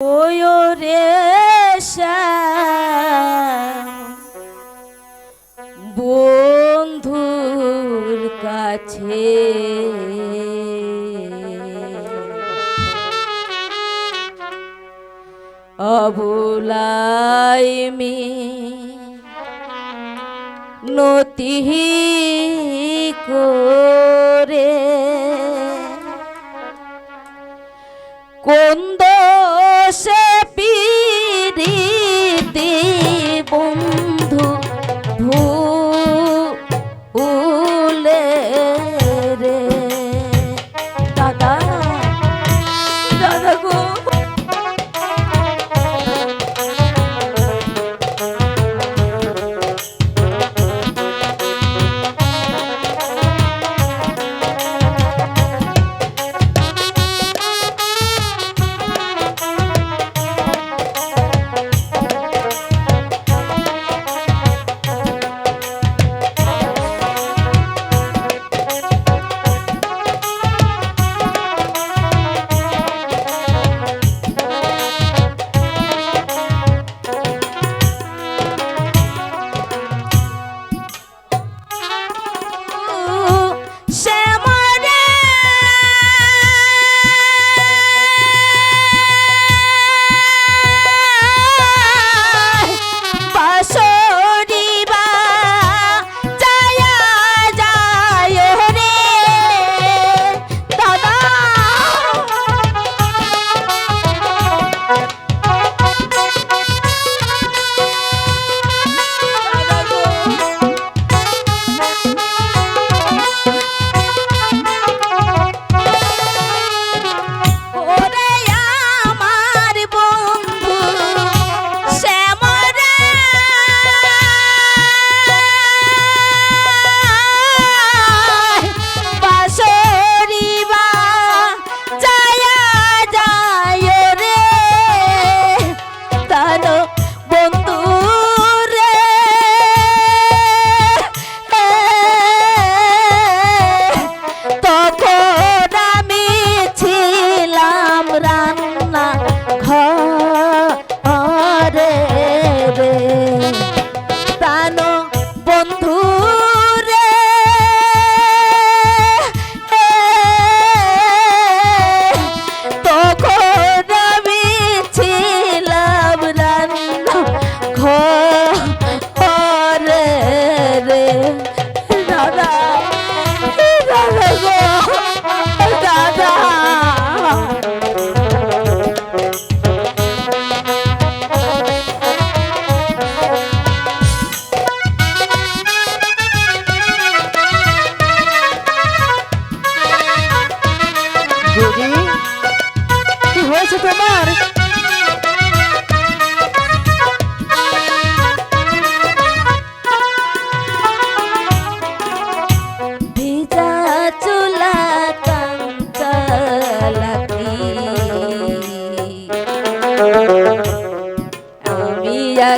ওয়ো রে বন্ধুর কাছে। অবুলাইমি নতি করে। কোন rua. বন্ধু রে। তখন আমি ছিলাম রান্না ঘরে রে। রাধা রাধা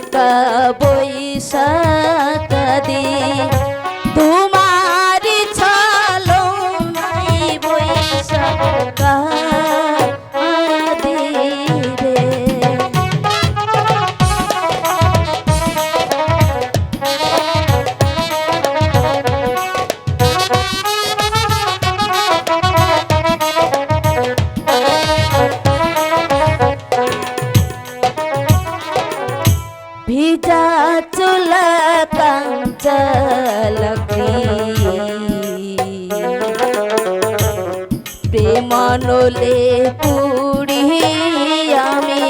But. দুইটা চুলা কাঞ্চালকি প্রেমানলে পুড়ি আমি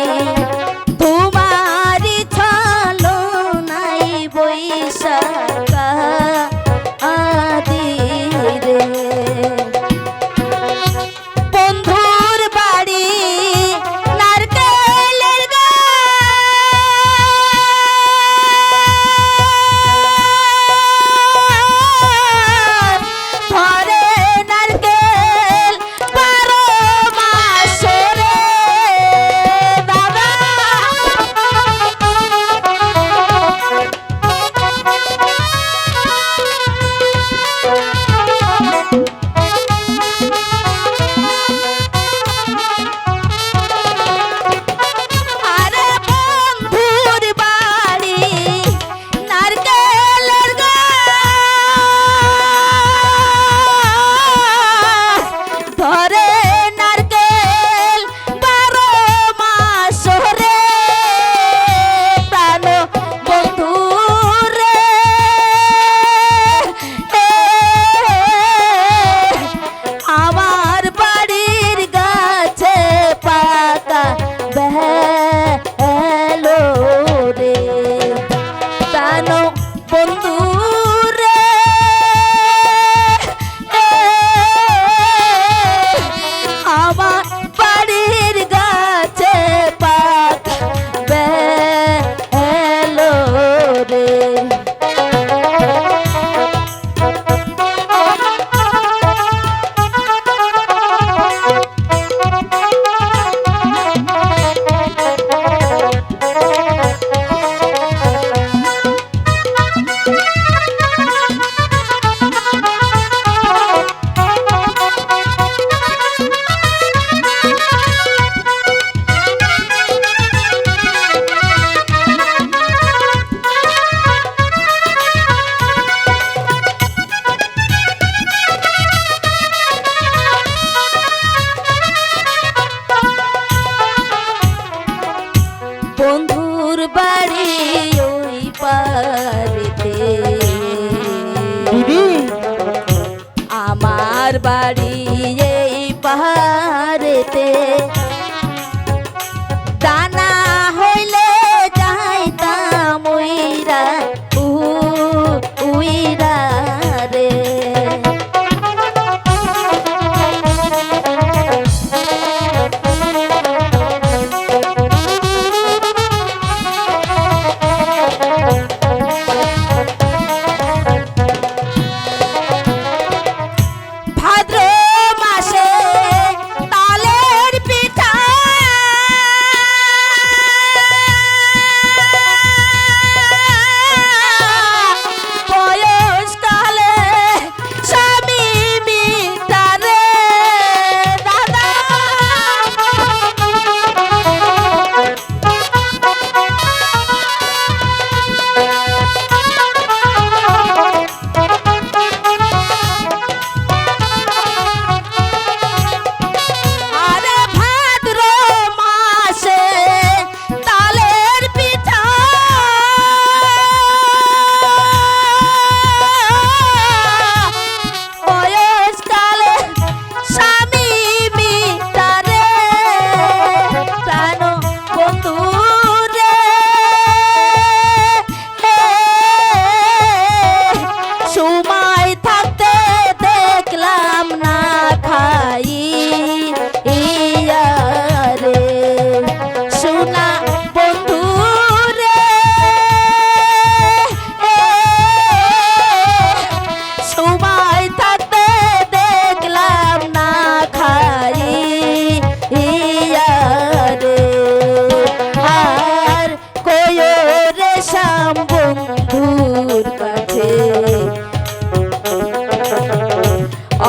বাড়ি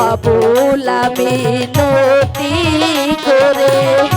আবুল আমি নতি করে